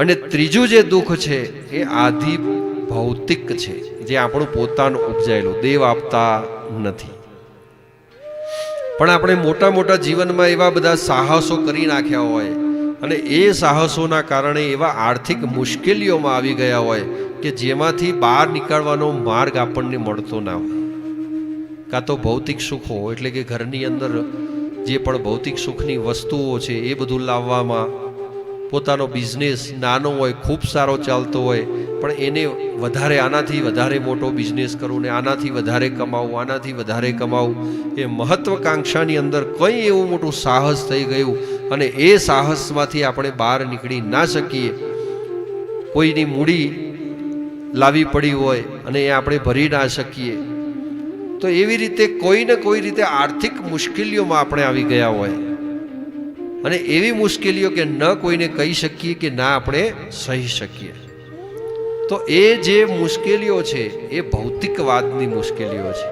અને ત્રીજું જે દુઃખ છે, એ આધિ ભૌતિક છે, જે આપણું પોતાનું ઉપજાયેલું, દેવ આપતા નથી. પણ આપણે મોટા મોટા જીવનમાં એવા બધા સાહસો કરી નાખ્યા હોય, અને એ સાહસોના કારણે એવા આર્થિક મુશ્કેલીઓમાં આવી ગયા હોય, કે જેમાંથી બહાર નીકળવાનો માર્ગ આપણને મળતો ના હોય. કાં તો ભૌતિક સુખો, એટલે કે ઘરની અંદર જે પણ ભૌતિક સુખની વસ્તુઓ છે, એ બધું લાવવામાં પોતાનો બિઝનેસ નાનો હોય, ખૂબ સારો ચાલતો હોય, પણ એને વધારે આનાથી વધારે મોટો બિઝનેસ કરવું ને આનાથી વધારે કમાવું, આનાથી વધારે કમાવું, એ મહત્વકાંક્ષાની અંદર કંઈ એવું મોટું સાહસ થઈ ગયું અને એ સાહસમાંથી આપણે બહાર નીકળી ના શકીએ. કોઈની મૂડી લાવી પડી હોય અને એ આપણે ભરી ના શકીએ. તો એવી રીતે કોઈ ને કોઈ રીતે આર્થિક મુશ્કેલીઓમાં આપણે આવી ગયા હોય. અને એવી મુશ્કેલીઓ કે ન કોઈને કહી શકીએ કે ના આપણે સહી શકીએ. તો એ જે મુશ્કેલીઓ છે, એ ભૌતિકવાદની મુશ્કેલીઓ છે.